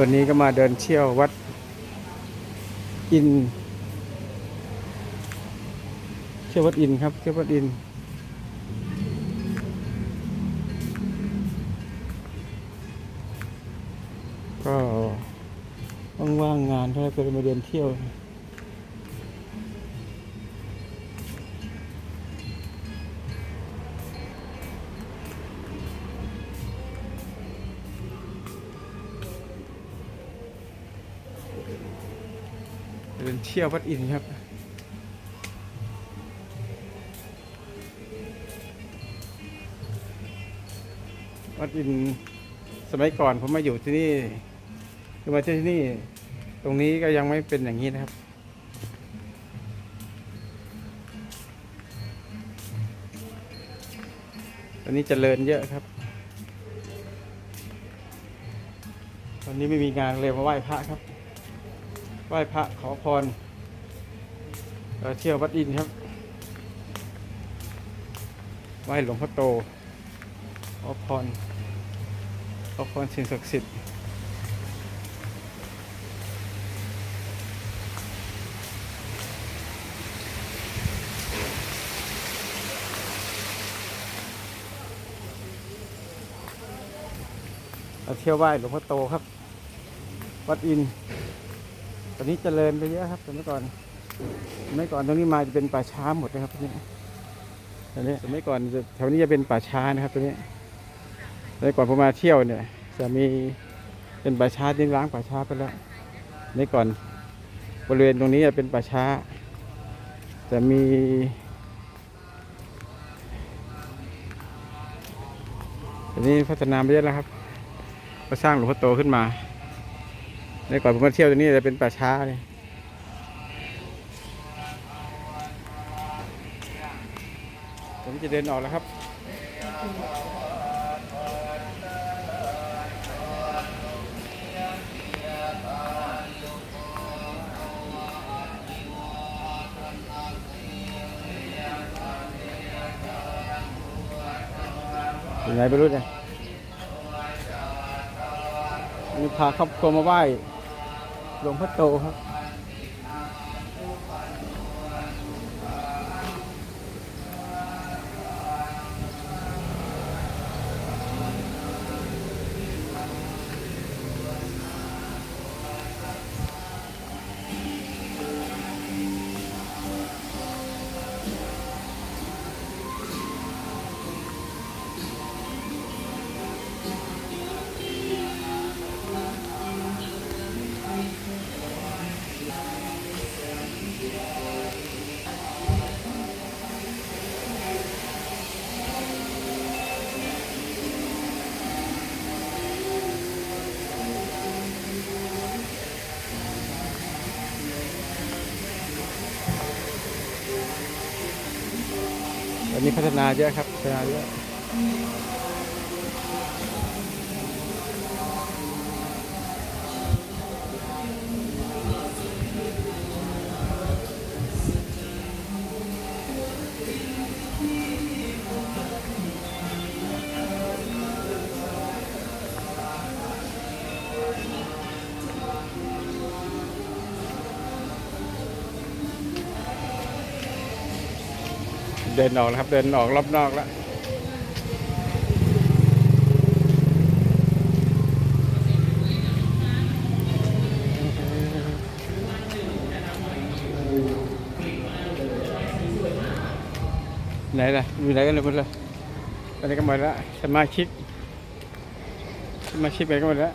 วันนี้ก็มาเดินเที่ยววัดอิน เที่ยววัดอินครับ เที่ยววัดอิน ก็ว่างๆงานถ้าก็เลยมาเดินเที่ยว เดินเที่ยววัดอินครับ วัดอินสมัยก่อนผมมาอยู่ที่นี่คือมาที่นี่ ตรงนี้ก็ยังไม่เป็นอย่างนี้นะครับตอนนี้เจริญเยอะครับ ตอนนี้ไม่มีงานเลยมาไหว้พระครับ ไหว้พระขอพรเอ่อเที่ยววัดอินครับไหว้หลวงพ่อโตขอพรขอพรสิ่งศักดิ์สิทธิ์เที่ยวไหว้หลวงพ่อโตครับ วัดอิน ตอนนี้เจริญไปเยอะครับสมัยก่อนสมัยก่อนตรงนี้มาจะเป็นป่าช้าหมดนะครับตรงนี้ตอนนี้สมัยก่อนแถวนี้จะเป็นป่าช้านะครับตรงนี้สมัยก่อนผมมาเที่ยวเนี่ย จะมีเป็นป่าช้าที่ล้างป่าช้าไปแล้วสมัยก่อนบริเวณตรงนี้จะเป็นป่าช้า จะมีตอนนี้พัฒนาไปเยอะแล้วครับ ก็สร้างหลวงพ่อโตขึ้นมา ในก่อนผมมาเที่ยวตรงนี้จะเป็นป่าช้าเลยผมจะเดินออกแล้วครับยังไงไม่รู้เนี่ยนี่พาครอบครัวมาไหว้ หลวงพ่อโตครับ อนนี้พัฒนาเยอะครับพัฒนาเยอะ เดินออกแล้วครับ เดินออกรอบนอกแล้วไหนล่ะอยู่ไหนกันเลยหมดเลยไปไหนกันหมดแล้วสมาชิกสมาชิกไปกันหมดแล้ว